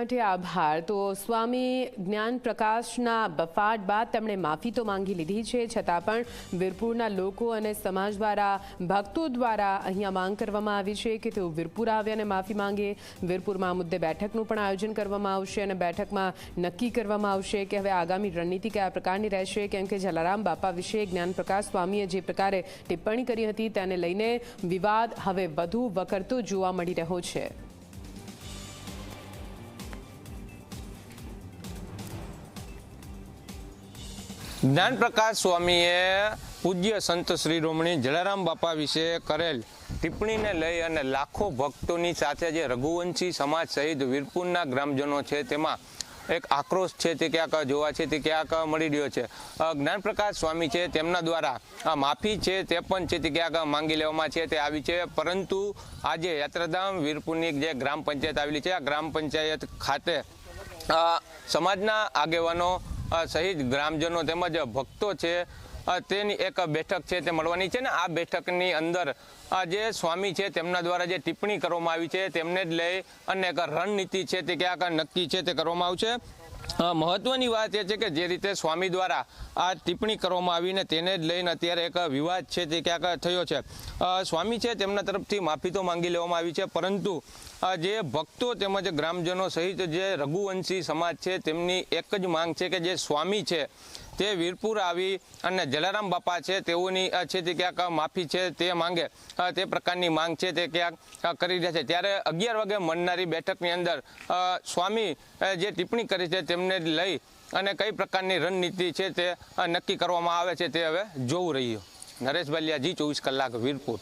માટે આભાર. તો સ્વામી જ્ઞાન પ્રકાશના બફાટ બાદ તેમણે માફી તો માંગી લીધી છે, છતાં પણ વીરપુરના લોકો અને સમાજ દ્વારા, ભક્તો દ્વારા અહીંયા માંગ કરવામાં આવી છે કે તેઓ વીરપુર આવે અને માફી માંગે. વીરપુરમાં મુદ્દે બેઠકનું પણ આયોજન કરવામાં આવશે અને બેઠકમાં નક્કી કરવામાં આવશે કે હવે આગામી રણનીતિ કયા પ્રકારની રહેશે. કેમ કે જલારામ બાપા વિશે જ્ઞાન પ્રકાશ સ્વામીએ જે પ્રકારે ટિપ્પણી કરી હતી, તેને લઈને વિવાદ હવે વધુ વકરતો જોવા મળી રહ્યો છે. જ્ઞાન પ્રકાશ સ્વામીએ પૂજ્ય સંત શ્રી રોમણી જલારામ બાપા વિશે કરેલ ટિપ્પણીને લઈ અને લાખો ભક્તોની સાથે જે રઘુવંશી સમાજ સહિત વીરપુરના ગ્રામજનો છે તેમાં એક આક્રોશ છે તે ક્યાંક જોવા છે તે ક્યાંક મળી રહ્યો છે. જ્ઞાનપ્રકાશ સ્વામી છે તેમના દ્વારા આ માફી છે તે પણ છે તે ક્યાંક માંગી લેવામાં છે તે આવી છે. પરંતુ આજે યાત્રાધામ વીરપુરની જે ગ્રામ પંચાયત આવેલી છે, આ ગ્રામ પંચાયત ખાતે સમાજના આગેવાનો સહિત ગ્રામજનો તેમજ ભક્તો છે તેની એક બેઠક છે તે મળવાની છે ને આ બેઠકની અંદર જે સ્વામી છે તેમના દ્વારા જે ટિપ્પણી કરવામાં આવી છે તેમને જ લઈ અને એક રણનીતિ છે તે ક્યાંક નક્કી છે તે કરવામાં આવશે. મહત્વની વાત એ છે કે જે રીતે સ્વામી દ્વારા આ ટિપ્પણી કરવામાં આવીને તેને જ લઈને અત્યારે એક વિવાદ છે તે ક્યાંક થયો છે. સ્વામી છે તેમના તરફથી માફી તો માંગી લેવામાં આવી છે, પરંતુ જે ભક્તો તેમજ ગ્રામજનો સહિત જે રઘુવંશી સમાજ છે તેમની એક જ માંગ છે કે જે સ્વામી છે તે વીરપુર આવી અને જલારામ બાપા છે, તેઓની છે તે ક્યાંક માફી છે તે માંગે તે પ્રકારની માંગ છે તે ક્યાંક કરી રહ્યા છે. ત્યારે અગિયાર વાગે મળનારી બેઠકની અંદર સ્વામી જે ટિપ્પણી કરી છે તેમને લઈ અને કઈ પ્રકારની રણનીતિ છે તે નક્કી કરવામાં આવે છે તે હવે જોવું રહ્યું. નરેશ બલિયા જી ચોવીસ કલાક, વીરપુર.